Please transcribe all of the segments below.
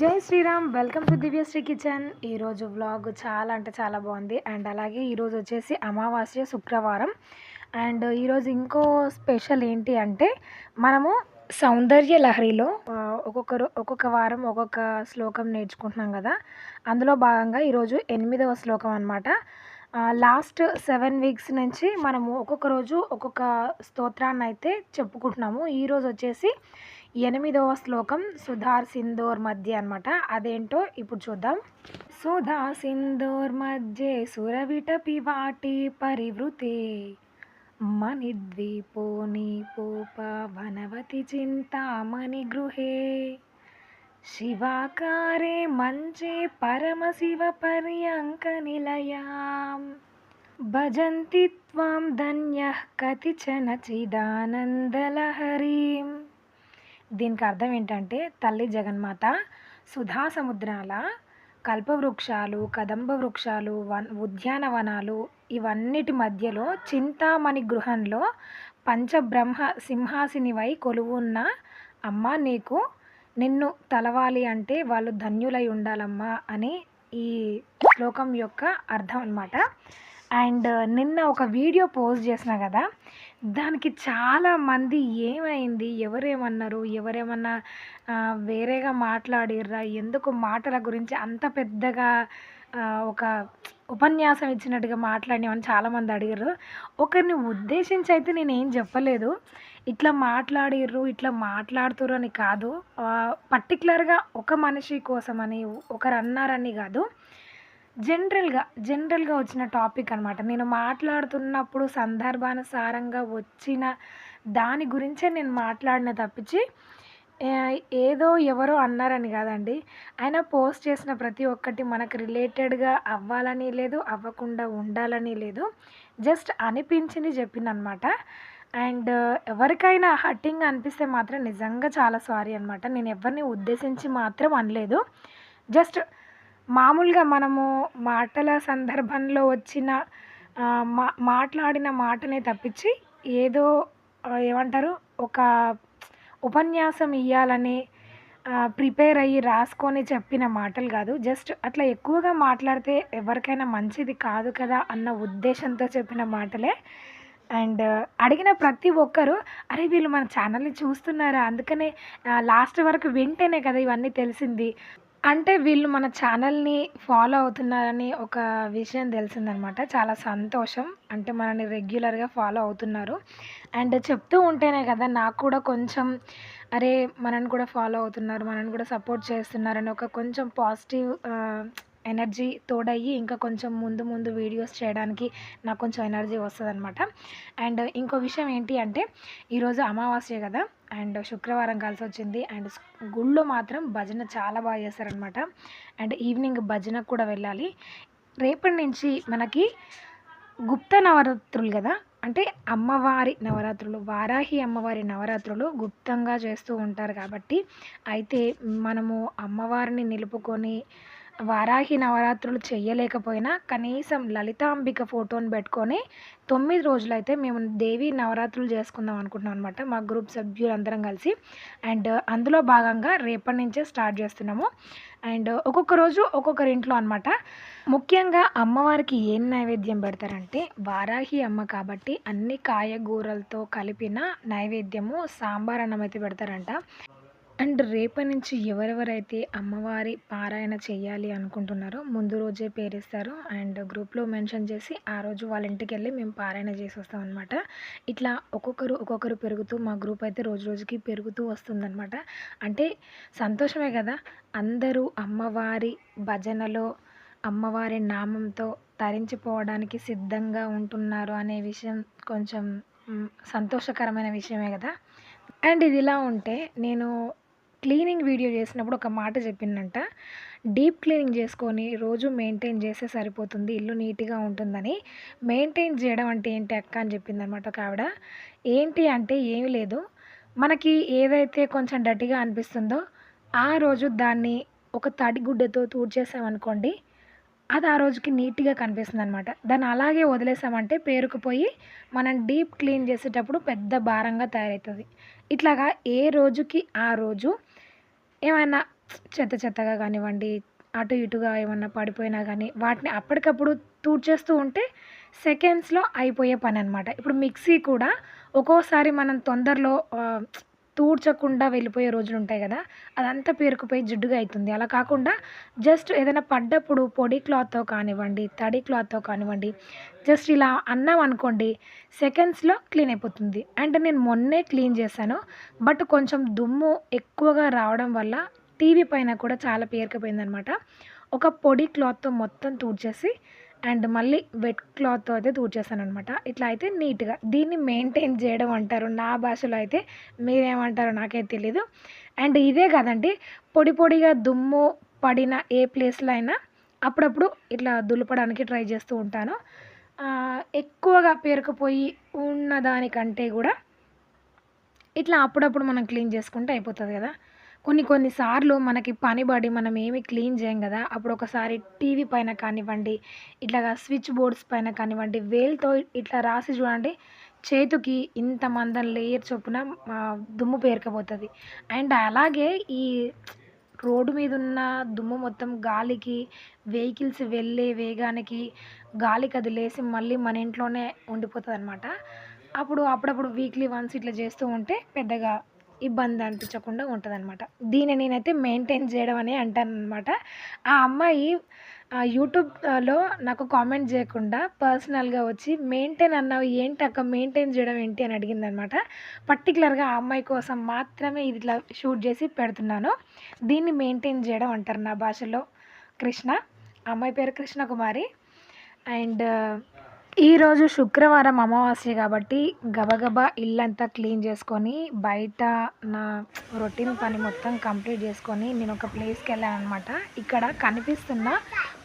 Jai Sriram welcome to Divyasri kitchen. ఈరోజు vlog చాలా అంటే చాలా బాగుంది. అండ్ అలాగే ఈరోజు వచ్చేసి అమావాస్య శుక్రవారం. అండ్ ఈరోజు ఇంకో స్పెషల్ ఏంటి అంటే మనము సౌందర్య లహరిలో ఒక్కొక్కరు ఒక్కొక్క వారం ఒక్కొక్క శ్లోకం నేర్చుకుంటున్నాం కదా. అందులో భాగంగా ఈరోజు ఎనిమిదవ శ్లోకం అనమాట లాస్ట్ సెవెన్ వీక్స్ నుంచి మనము ఒక్కొక్క రోజు ఒక్కొక్క స్తోత్రాన్ని అయితే చెప్పుకుంటున్నాము ఈరోజు వచ్చేసి ఎనిమిదవ శ్లోకం సుధార్ సింధోర్ మధ్య అనమాట అదేంటో ఇప్పుడు చూద్దాం. సుధా సింధోర్ మధ్య సురవిట పివాటి పరివృతే మణిద్వీపో నీపోప వనవతి చింతామణి గృహే. శివాకారే మంచే పరమశివ పర్యంక నిలయాం. భజంతి త్వాం ధన్య కతిచన చిదానందలహరీం దీనికి అర్థం ఏంటంటే తల్లి జగన్మాత సుధా సముద్రాల కల్పవృక్షాలు కదంబ వృక్షాలు వన్ ఉద్యానవనాలు ఇవన్నిటి మధ్యలో చింతామణి గృహంలో పంచబ్రహ్మ సింహాసినివై కొలువున్న అమ్మ నీకు నిన్ను తలవాలి అంటే వాళ్ళు ధన్యులై ఉండాలమ్మా అని ఈ శ్లోకం యొక్క అర్థం అనమాట అండ్ నిన్న ఒక వీడియో పోస్ట్ చేసిన కదా దానికి చాలా మంది ఏమైంది ఎవరేమన్నారు ఎవరేమన్నా వేరేగా మాట్లాడిర్రా ఎందుకు మాటల గురించి అంత పెద్దగా ఒక ఉపన్యాసం ఇచ్చినట్టుగా మాట్లాడినామని చాలామంది అడిగారు ఒకరిని ఉద్దేశించి అయితే నేను ఏం చెప్పలేదు. ఇట్లా మాట్లాడిర్రు ఇట్లా మాట్లాడుతుర్రు అని కాదు. పర్టికులర్గా ఒక మనిషి కోసమని ఒకరు అన్నారని కాదు. జనరల్గా జనరల్గా వచ్చిన టాపిక్ అనమాట నేను మాట్లాడుతున్నప్పుడు సందర్భానుసారంగా వచ్చిన దాని గురించే నేను మాట్లాడిన తప్పించి ఏదో ఎవరో అన్నారని కాదండి. ఆయన పోస్ట్ చేసిన ప్రతి ఒక్కటి మనకు రిలేటెడ్గా అవ్వాలని లేదు అవ్వకుండా ఉండాలని లేదు. జస్ట్ అనిపించింది చెప్పిందనమాట అండ్ ఎవరికైనా హట్టింగ్ అనిపిస్తే మాత్రం నిజంగా చాలా సారీ అనమాట నేను ఎవరిని ఉద్దేశించి మాత్రం అనలేదు. జస్ట్ మామూలుగా మనము మాటల సందర్భంలో వచ్చిన మా మాట్లాడిన మాటనే తప్పించి ఏదో ఏమంటారు ఒక ఉపన్యాసం ఇవ్వాలని ప్రిపేర్ అయ్యి రాసుకొని చెప్పిన మాటలు కాదు. జస్ట్ అట్లా ఎక్కువగా మాట్లాడితే ఎవరికైనా మంచిది కాదు కదా అన్న ఉద్దేశంతో చెప్పిన మాటలే. అండ్ అడిగిన ప్రతి ఒక్కరు అరే వీళ్ళు మన ఛానల్ని చూస్తున్నారా? అందుకనే లాస్ట్ వరకు వింటేనే కదా ఇవన్నీ తెలిసింది. అంటే వీళ్ళు మన ఛానల్ని ఫాలో అవుతున్నారని ఒక విషయం తెలిసిందనమాట. చాలా సంతోషం. అంటే మనని రెగ్యులర్గా ఫాలో అవుతున్నారు. అండ్ చెప్తూ ఉంటేనే కదా నాకు కూడా కొంచెం అరే మనని కూడా ఫాలో అవుతున్నారు మనని కూడా సపోర్ట్ చేస్తున్నారని ఒక కొంచెం పాజిటివ్ ఎనర్జీ తోడయ్యి ఇంకా కొంచెం ముందు ముందు వీడియోస్ చేయడానికి నాకు కొంచెం ఎనర్జీ వస్తుంది అనమాట అండ్ ఇంకో విషయం ఏంటి అంటే ఈరోజు అమావాస్య కదా. అండ్ శుక్రవారం కలిసి వచ్చింది. అండ్ గుళ్ళో మాత్రం భజన చాలా బాగా చేస్తారనమాట అండ్ ఈవినింగ్ భజనకు కూడా వెళ్ళాలి. రేపటి నుంచి మనకి గుప్త నవరాత్రులు కదా? అంటే అమ్మవారి నవరాత్రులు వారాహి అమ్మవారి నవరాత్రులు గుప్తంగా చేస్తూ ఉంటారు కాబట్టి అయితే మనము అమ్మవారిని నిలుపుకొని వారాహి నవరాత్రులు చేయలేకపోయినా కనీసం లలితాంబిక ఫోటోని పెట్టుకొని తొమ్మిది రోజులైతే మేము దేవి నవరాత్రులు చేసుకుందాం అనుకుంటున్నాం అనమాట మా గ్రూప్ సభ్యులందరం కలిసి. అండ్ అందులో భాగంగా రేపటి నుంచే స్టార్ట్ చేస్తున్నాము. అండ్ ఒక్కొక్క రోజు ఒక్కొక్కరి ఇంట్లో అనమాట ముఖ్యంగా అమ్మవారికి ఏం నైవేద్యం పెడతారంటే వారాహి అమ్మ కాబట్టి అన్ని కాయగూరలతో కలిపిన నైవేద్యము సాంబార్ అన్నం అయితే పెడతారంట. అండ్ రేపటి నుంచి ఎవరెవరైతే అమ్మవారి పారాయణ చేయాలి అనుకుంటున్నారో ముందు రోజే పేరిస్తారు. అండ్ గ్రూప్లో మెన్షన్ చేసి ఆ రోజు వాళ్ళ ఇంటికి వెళ్ళి మేము పారాయణ చేసి వస్తాం అనమాట ఇట్లా ఒక్కొక్కరు ఒక్కొక్కరు పెరుగుతూ మా గ్రూప్ అయితే రోజు రోజుకి పెరుగుతూ వస్తుందన్నమాట. అంటే సంతోషమే కదా. అందరూ అమ్మవారి భజనలో అమ్మవారి నామంతో తరించిపోవడానికి సిద్ధంగా ఉంటున్నారు అనే విషయం కొంచెం సంతోషకరమైన విషయమే కదా. అండ్ ఇది ఇలా ఉంటే నేను క్లీనింగ్ వీడియో చేసినప్పుడు ఒక మాట చెప్పిందంట. డీప్ క్లీనింగ్ చేసుకొని రోజు మెయింటైన్ చేస్తే సరిపోతుంది ఇల్లు నీట్గా ఉంటుందని. మెయింటైన్ చేయడం అంటే ఏంటి అక్క? అని చెప్పిందనమాట ఒక ఆవిడ. ఏంటి అంటే ఏమి లేదు. మనకి ఏదైతే కొంచెం డర్టీగా అనిపిస్తుందో ఆ రోజు దాన్ని ఒక తడి గుడ్డతో తూడ్చేసామనుకోండి అది ఆ రోజుకి నీట్గా కనిపిస్తుంది అనమాట దాన్ని అలాగే వదిలేసామంటే పేరుకుపోయి మనం డీప్ క్లీన్ చేసేటప్పుడు పెద్ద భారంగా తయారవుతుంది. ఇట్లాగా ఏ రోజుకి ఆ రోజు ఏమైనా చెత్త చెత్తగా కానివ్వండి అటు ఇటుగా ఏమన్నా పడిపోయినా కానీ వాటిని అప్పటికప్పుడు తూడ్చేస్తూ ఉంటే సెకండ్స్లో అయిపోయే పని అనమాట ఇప్పుడు మిక్సీ కూడా ఒక్కోసారి మనం తొందరలో తూడ్చకుండా వెళ్ళిపోయే రోజులు ఉంటాయి కదా అదంతా పేరుకుపోయి జిడ్డుగా అవుతుంది అలా కాకుండా జస్ట్ ఏదైనా పడ్డప్పుడు పొడి క్లాత్తో కానివ్వండి తడి క్లాత్తో కానివ్వండి జస్ట్ ఇలా అన్నాం అనుకోండి సెకండ్స్లో క్లీన్ అయిపోతుంది. అండ్ నేను మొన్నే క్లీన్ చేశాను బట్ కొంచెం దుమ్ము ఎక్కువగా రావడం వల్ల టీవీ పైన కూడా చాలా పేరుకుపోయిందనమాట ఒక పొడి క్లాత్తో మొత్తం తూడ్చేసి అండ్ మళ్ళీ వెట్ క్లాత్తో అయితే తూడ్చేసాను అనమాట ఇట్లా అయితే నీట్గా దీన్ని మెయింటైన్ చేయడం అంటారు. నా భాషలో అయితే మీరేమంటారో నాకైతే తెలీదు. అండ్ ఇదే కాదండి పొడి పొడిగా దుమ్ము పడిన ఏ ప్లేస్లో అయినా అప్పుడప్పుడు ఇట్లా దులపడానికి ట్రై చేస్తూ ఉంటాను. ఎక్కువగా పేరుకుపోయి ఉన్న దానికంటే కూడా ఇట్లా అప్పుడప్పుడు మనం క్లీన్ చేసుకుంటే అయిపోతుంది కదా. కొన్ని కొన్నిసార్లు మనకి పని పడి మనం ఏమి క్లీన్ చేయం కదా అప్పుడు ఒకసారి టీవీ పైన కానివ్వండి ఇట్లాగా స్విచ్ బోర్డ్స్ పైన కానివ్వండి వేలుతో ఇట్లా రాసి చూడండి చేతికి ఇంత మందం లేయర్ చొప్పున దుమ్ము పేరుకపోతుంది. అండ్ అలాగే ఈ రోడ్డు మీద ఉన్న దుమ్ము మొత్తం గాలికి వెహికల్స్ వెళ్ళే వేగానికి గాలికి అది లేసి మళ్ళీ మన ఇంట్లోనే ఉండిపోతుంది అనమాట అప్పుడు అప్పుడప్పుడు వీక్లీ వన్స్ ఇట్లా చేస్తూ ఉంటే పెద్దగా ఇబ్బంది అనిపించకుండా ఉంటుంది అనమాట దీన్ని నేనైతే మెయింటైన్ చేయడం అని అంటాను అనమాట ఆ అమ్మాయి యూట్యూబ్లో నాకు కామెంట్ చేయకుండా పర్సనల్గా వచ్చి మెయింటైన్ అన్నావు ఏంటి అక్క? మెయింటైన్ చేయడం ఏంటి? అని అడిగింది అనమాట పర్టికులర్గా ఆ అమ్మాయి కోసం మాత్రమే ఇది ఇట్లా షూట్ చేసి పెడుతున్నాను. దీన్ని మెయింటైన్ చేయడం అంటారు నా భాషలో. కృష్ణ. అమ్మాయి పేరు కృష్ణకుమారి. అండ్ ఈరోజు శుక్రవారం అమావాస్య కాబట్టి గబగబా ఇల్లంతా క్లీన్ చేసుకొని బయట నా రొటీన్ పని మొత్తం కంప్లీట్ చేసుకొని నేను ఒక ప్లేస్కి వెళ్ళాను అనమాట ఇక్కడ కనిపిస్తున్న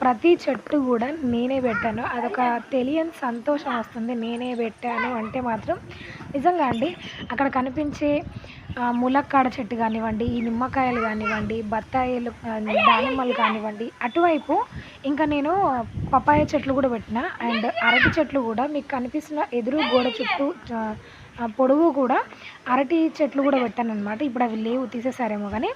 ప్రతి చెట్టు కూడా నేనే పెట్టాను. అదొక తెలియని సంతోషం వస్తుంది. నేనే పెట్టాను అంటే మాత్రం నిజంగా అండి అక్కడ కనిపించే ములక్కాడ చెట్టు కానివ్వండి ఈ నిమ్మకాయలు కానివ్వండి బత్తాయిలు దానిమ్మలు కానివ్వండి అటువైపు ఇంకా నేను పపాయ చెట్లు కూడా పెట్టిన. అండ్ అరటి చెట్లు కూడా మీకు కనిపిస్తున్న ఎదురు గోడ చుట్టూ పొడవు కూడా అరటి చెట్లు కూడా పెట్టాను అనమాట ఇప్పుడు అవి లేవు తీసేసారేమో కానీ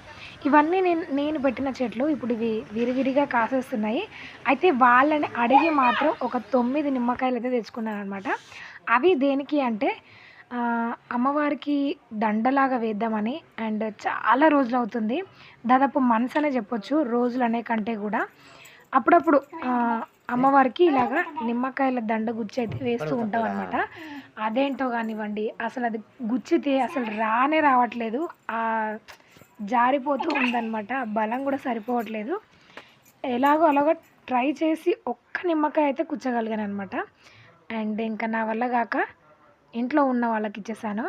ఇవన్నీ నేను నేను పెట్టిన చెట్లు ఇప్పుడు ఇవి విరివిరిగా కాసేస్తున్నాయి. అయితే వాళ్ళని అడిగి మాత్రం ఒక తొమ్మిది నిమ్మకాయలు అయితే తెచ్చుకున్నాను అనమాట అవి దేనికి అంటే అమ్మవారికి దండలాగా వేద్దామని అండ్ చాలా రోజులు అవుతుంది. దాదాపు మనసు అనే చెప్పొచ్చు రోజులు అనే కంటే కూడా. అప్పుడప్పుడు అమ్మవారికి ఇలాగా నిమ్మకాయల దండ గుచ్చి అయితే వేస్తూ ఉంటాం అనమాట అదేంటో కానివ్వండి అసలు అది గుచ్చితే అసలు రానే రావట్లేదు. జారిపోతూ ఉందన్నమాట. బలం కూడా సరిపోవట్లేదు. ఎలాగో అలాగో ట్రై చేసి ఒక్క నిమ్మకాయ అయితే కుచ్చగలిగాను అనమాట అండ్ ఇంకా నా వల్ల కాక ఇంట్లో ఉన్న వాళ్ళకి ఇచ్చేసాను.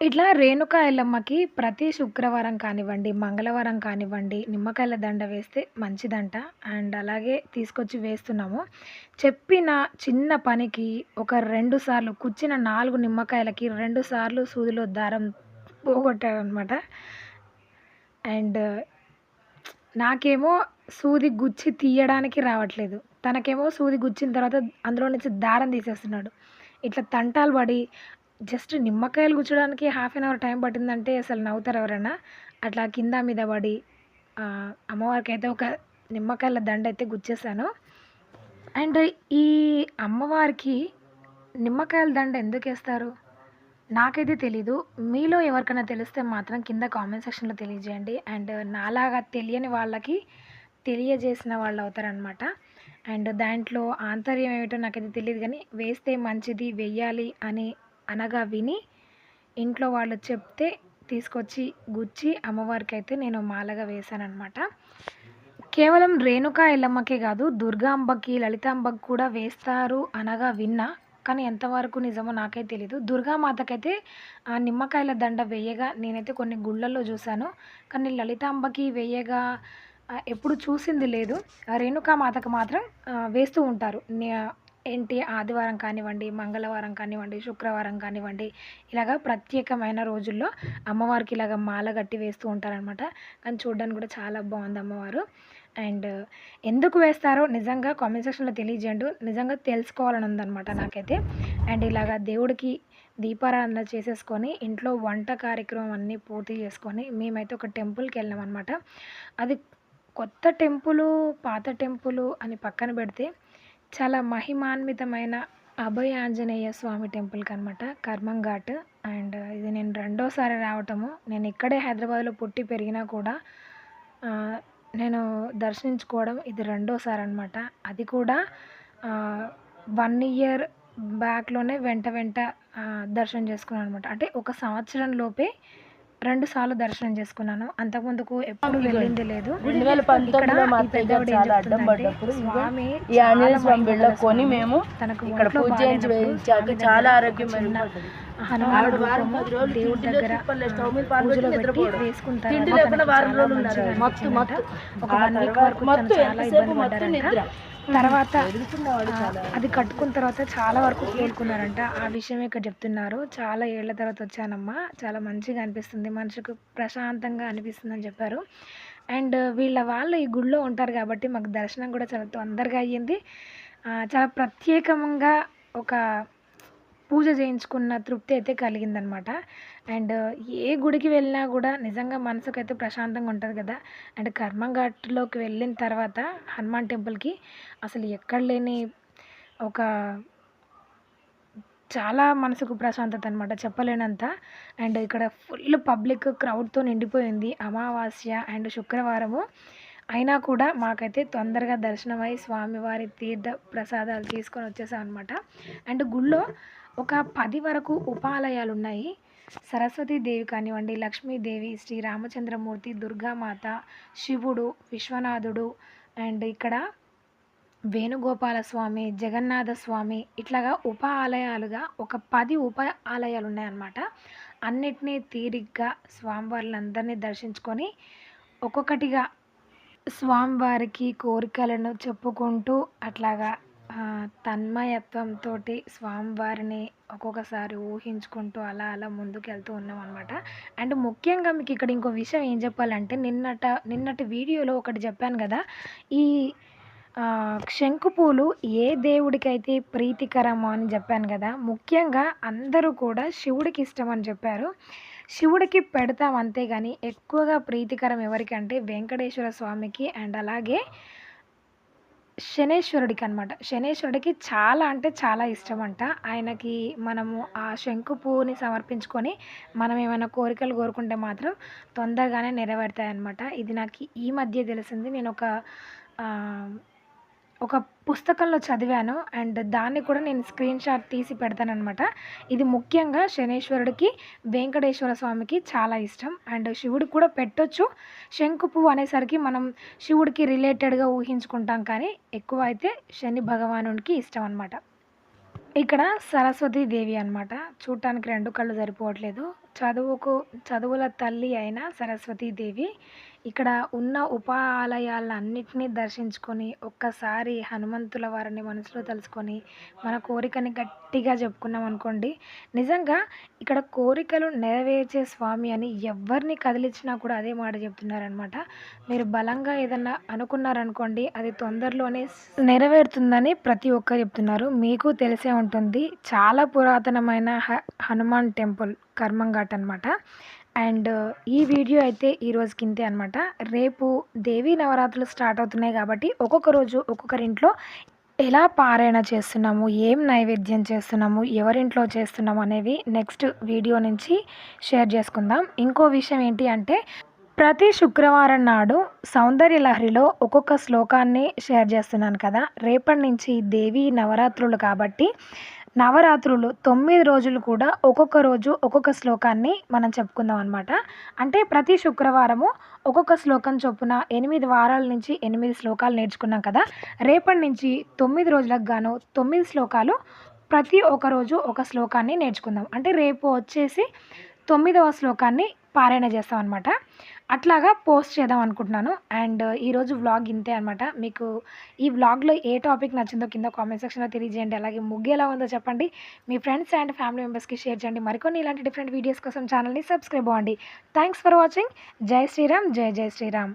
ఇట్లా రేణుకాయలమ్మకి ప్రతి శుక్రవారం కానివ్వండి మంగళవారం కానివ్వండి నిమ్మకాయల దండ వేస్తే మంచిదంట. అండ్ అలాగే తీసుకొచ్చి వేస్తున్నాము. చెప్పిన చిన్న పనికి ఒక రెండు సార్లు కుచ్చిన నాలుగు నిమ్మకాయలకి రెండు సార్లు సూదిలో దారం పోగొట్టాడనమాట అండ్ నాకేమో సూది గుచ్చి తీయడానికి రావట్లేదు. తనకేమో సూది గుచ్చిన తర్వాత అందులో నుంచి దారం తీసేస్తున్నాడు. ఇట్లా తంటాలు పడి జస్ట్ నిమ్మకాయలు గుచ్చడానికి హాఫ్ అన్ అవర్ టైం పట్టిందంటే అసలు నవ్వుతారు ఎవరైనా. అట్లా కింద మీద పడి అమ్మవారికి అయితే ఒక నిమ్మకాయల దండ అయితే గుచ్చేసాను. అండ్ ఈ అమ్మవారికి నిమ్మకాయల దండ ఎందుకు వేస్తారు? నాకైతే తెలీదు. మీలో ఎవరికైనా తెలిస్తే మాత్రం కింద కామెంట్ సెక్షన్లో తెలియజేయండి. అండ్ నాలాగా తెలియని వాళ్ళకి తెలియజేసిన వాళ్ళు అవుతారనమాట అండ్ దాంట్లో ఆంతర్యం ఏమిటో నాకైతే తెలియదు కానీ వేస్తే మంచిది వెయ్యాలి అని అనగా విని ఇంట్లో వాళ్ళు చెప్తే తీసుకొచ్చి గుచ్చి అమ్మవారికి అయితే నేను మాలగా వేశానమాట కేవలం రేణుకా ఎల్లమ్మకే కాదు దుర్గాంబకి లలితాంబకి కూడా వేస్తారు అనగా విన్నా. కానీ ఎంతవరకు నిజమో నాకైతే తెలీదు. దుర్గామాతకైతే ఆ నిమ్మకాయల దండ వేయగా నేనైతే కొన్ని గుళ్ళల్లో చూశాను. కానీ లలితాంబకి వేయగా ఎప్పుడు చూసింది లేదు. రేణుకామాతకు మాత్రం వేస్తూ ఉంటారు. ఏంటి? ఆదివారం కానివ్వండి మంగళవారం కానివ్వండి శుక్రవారం కానివ్వండి ఇలాగ ప్రత్యేకమైన రోజుల్లో అమ్మవారికి ఇలాగ మాల కట్టి వేస్తూ ఉంటారనమాట కానీ చూడడానికి కూడా చాలా బాగుంది అమ్మవారు. అండ్ ఎందుకు వేస్తారో నిజంగా కామెంట్ సెక్షన్లో తెలియజేయండి. నిజంగా తెలుసుకోవాలని ఉందన్నమాట నాకైతే. అండ్ ఇలాగ దేవుడికి దీపారాధన చేసేసుకొని ఇంట్లో వంట కార్యక్రమం అన్నీ పూర్తి చేసుకొని మేమైతే ఒక టెంపుల్కి వెళ్ళాం అనమాట అది కొత్త టెంపులు పాత టెంపులు అని పక్కన పెడితే చాలా మహిమాన్వితమైన అభయ ఆంజనేయ స్వామి టెంపుల్కి అనమాట కర్మం ఘాట్ అండ్ ఇది నేను రెండోసారి రావటము. నేను ఇక్కడే హైదరాబాద్లో పుట్టి పెరిగినా కూడా నేను దర్శించుకోవడం ఇది రెండోసారి అనమాట అది కూడా వన్ ఇయర్ బ్యాక్లోనే వెంట వెంట దర్శనం చేసుకున్నాను అనమాట అంటే ఒక సంవత్సరం లోపే రెండు సార్లు దర్శనం చేసుకున్నాను. అంతకుముందుకు ఎప్పుడు వెళ్ళింది లేదు. రెండు వేల పంతొమ్మిదిలో స్వామి ఈ ఆంజనేయ. మేము తనకు ఇక్కడ పూజ చాలా ఆరోగ్యం దేవుడి దగ్గర పూజలో పెట్టి వారం చాలా. ఒక వన్ వీక్ వరకు ఇబ్బంది పడ్డారంట. తర్వాత. అది కట్టుకున్న తర్వాత చాలా వరకు కోలుకున్నారంట ఆ విషయం ఇక్కడ చెప్తున్నారు. చాలా ఏళ్ళ తర్వాత వచ్చానమ్మా. చాలా మంచిగా అనిపిస్తుంది. మనసుకు ప్రశాంతంగా అనిపిస్తుంది అని చెప్పారు. అండ్ వీళ్ళ వాళ్ళు ఈ గుడిలో ఉంటారు కాబట్టి మాకు దర్శనం కూడా చాలా తొందరగా అయ్యింది. చాలా ప్రత్యేకంగా ఒక పూజ చేయించుకున్న తృప్తి అయితే కలిగిందనమాట. అండ్ ఏ గుడికి వెళ్ళినా కూడా నిజంగా మనసుకైతే ప్రశాంతంగా ఉంటుంది కదా. అండ్ కర్మఘాట్లోకి వెళ్ళిన తర్వాత హనుమాన్ టెంపుల్కి అసలు ఎక్కడ లేని ఒక చాలా మనసుకు ప్రశాంతత అనమాట చెప్పలేనంత. అండ్ ఇక్కడ ఫుల్ పబ్లిక్ క్రౌడ్తో నిండిపోయింది అమావాస్య అండ్ శుక్రవారము. అయినా కూడా మాకైతే తొందరగా దర్శనమై స్వామివారి తీర్థ ప్రసాదాలు తీసుకొని వచ్చేసాం అనమాట అండ్ గుళ్ళో ఒక పది వరకు ఉపాలయాలు ఉన్నాయి సరస్వతీదేవి కానివ్వండి లక్ష్మీదేవి శ్రీ రామచంద్రమూర్తి దుర్గామాత శివుడు విశ్వనాథుడు అండ్ ఇక్కడ వేణుగోపాల స్వామి జగన్నాథ స్వామి ఇట్లాగా ఉప ఆలయాలుగా ఒక పది ఉప ఆలయాలు ఉన్నాయన్నమాట అన్నిటినీ తీరిగ్గా స్వామివార్లందరినీ దర్శించుకొని ఒక్కొక్కటిగా స్వామివారికి కోరికలను చెప్పుకుంటూ అట్లాగా తన్మయత్వంతో స్వామివారిని ఒక్కొక్కసారి ఊహించుకుంటూ అలా అలా ముందుకు వెళ్తూ ఉన్నాం అనమాట అండ్ ముఖ్యంగా మీకు ఇక్కడ ఇంకో విషయం ఏం చెప్పాలంటే నిన్నట నిన్నటి వీడియోలో ఒకటి చెప్పాను కదా ఈ శంకుపూలు ఏ దేవుడికైతే ప్రీతికరమో అని చెప్పాను కదా ముఖ్యంగా అందరూ కూడా శివుడికి ఇష్టం అని చెప్పారు. శివుడికి పెడతాం అంతేగాని ఎక్కువగా ప్రీతికరం ఎవరికంటే వెంకటేశ్వర స్వామికి అండ్ అలాగే శనేశ్వరుడికి అనమాట శనేశ్వరుడికి చాలా అంటే చాలా ఇష్టం అంట ఆయనకి మనము ఆ శంకు పువ్వుని సమర్పించుకొని మనం ఏమైనా కోరికలు కోరుకుంటే మాత్రం తొందరగానే నెరవేరుతాయి అనమాట ఇది నాకు ఈ మధ్య తెలిసింది. నేను ఒక ఒక పుస్తకంలో చదివాను అండ్ దాన్ని కూడా నేను స్క్రీన్ షాట్ తీసి పెడతానమాట ఇది ముఖ్యంగా శనేశ్వరుడికి వెంకటేశ్వర స్వామికి చాలా ఇష్టం. అండ్ శివుడికి కూడా పెట్టొచ్చు. శంకు పువ్వు అనేసరికి మనం శివుడికి రిలేటెడ్గా ఊహించుకుంటాం కానీ ఎక్కువ అయితే శని భగవానుడికి ఇష్టం అనమాట ఇక్కడ సరస్వతీ దేవి అనమాట చూడటానికి రెండు కళ్ళు సరిపోవట్లేదు. చదువుకు చదువుల తల్లి అయిన సరస్వతీ దేవి. ఇక్కడ ఉన్న ఉపాలయాలన్నిటినీ దర్శించుకొని ఒక్కసారి హనుమంతుల వారిని మనసులో తలుచుకొని మన కోరికని గట్టిగా చెప్పుకున్నాం అనుకోండి. నిజంగా ఇక్కడ కోరికలు నెరవేర్చే స్వామి అని ఎవరిని కదిలించినా కూడా అదే మాట చెప్తున్నారనమాట మీరు బలంగా ఏదన్నా అనుకున్నారనుకోండి అది తొందరలోనే నెరవేరుతుందని ప్రతి ఒక్కరు చెప్తున్నారు. మీకు తెలిసే ఉంటుంది చాలా పురాతనమైన హనుమాన్ టెంపుల్ కర్మంఘాట్ అనమాట అండ్ ఈ వీడియో అయితే ఈ రోజుకి ఇంతే అనమాట రేపు దేవీ నవరాత్రులు స్టార్ట్ అవుతున్నాయి కాబట్టి ఒక్కొక్క రోజు ఒక్కొక్కరింట్లో ఎలా పారాయణ చేస్తున్నాము ఏం నైవేద్యం చేస్తున్నాము ఎవరింట్లో చేస్తున్నాము అనేవి నెక్స్ట్ వీడియో నుంచి షేర్ చేసుకుందాం. ఇంకో విషయం ఏంటి అంటే ప్రతి శుక్రవారం నాడు సౌందర్య లహరిలో ఒక్కొక్క శ్లోకాన్ని షేర్ చేస్తున్నాను కదా. రేపటి నుంచి దేవి నవరాత్రులు కాబట్టి నవరాత్రులు తొమ్మిది రోజులు కూడా ఒక్కొక్క రోజు ఒక్కొక్క శ్లోకాన్ని మనం చెప్పుకుందాం అనమాట అంటే ప్రతి శుక్రవారము ఒక్కొక్క శ్లోకం చొప్పున ఎనిమిది వారాల నుంచి ఎనిమిది శ్లోకాలు నేర్చుకున్నాం కదా. రేపటి నుంచి తొమ్మిది రోజులకు గాను తొమ్మిది శ్లోకాలు ప్రతి ఒక్క రోజు ఒక శ్లోకాన్ని నేర్చుకుందాం. అంటే రేపు వచ్చేసి తొమ్మిదవ శ్లోకాన్ని పారాయణ చేస్తాం అనమాట అట్లాగా పోస్ట్ చేద్దాం అనుకుంటున్నాను. అండ్ ఈరోజు వ్లాగ్ ఇంతే అనమాట మీకు ఈ వ్లాగ్లో ఏ టాపిక్ నచ్చిందో కింద కామెంట్ సెక్షన్లో తెలియజేయండి. అలాగే ముగ్గు ఎలా ఉందో చెప్పండి. మీ ఫ్రెండ్స్ అండ్ ఫ్యామిలీ మెంబర్స్కి షేర్ చేయండి. మరికొన్ని ఇలాంటి డిఫరెంట్ వీడియోస్ కోసం ఛానల్ని సబ్స్క్రైబ్ అవ్వండి. Thanks for watching. Jai Sriram Jai జై శ్రీరామ్.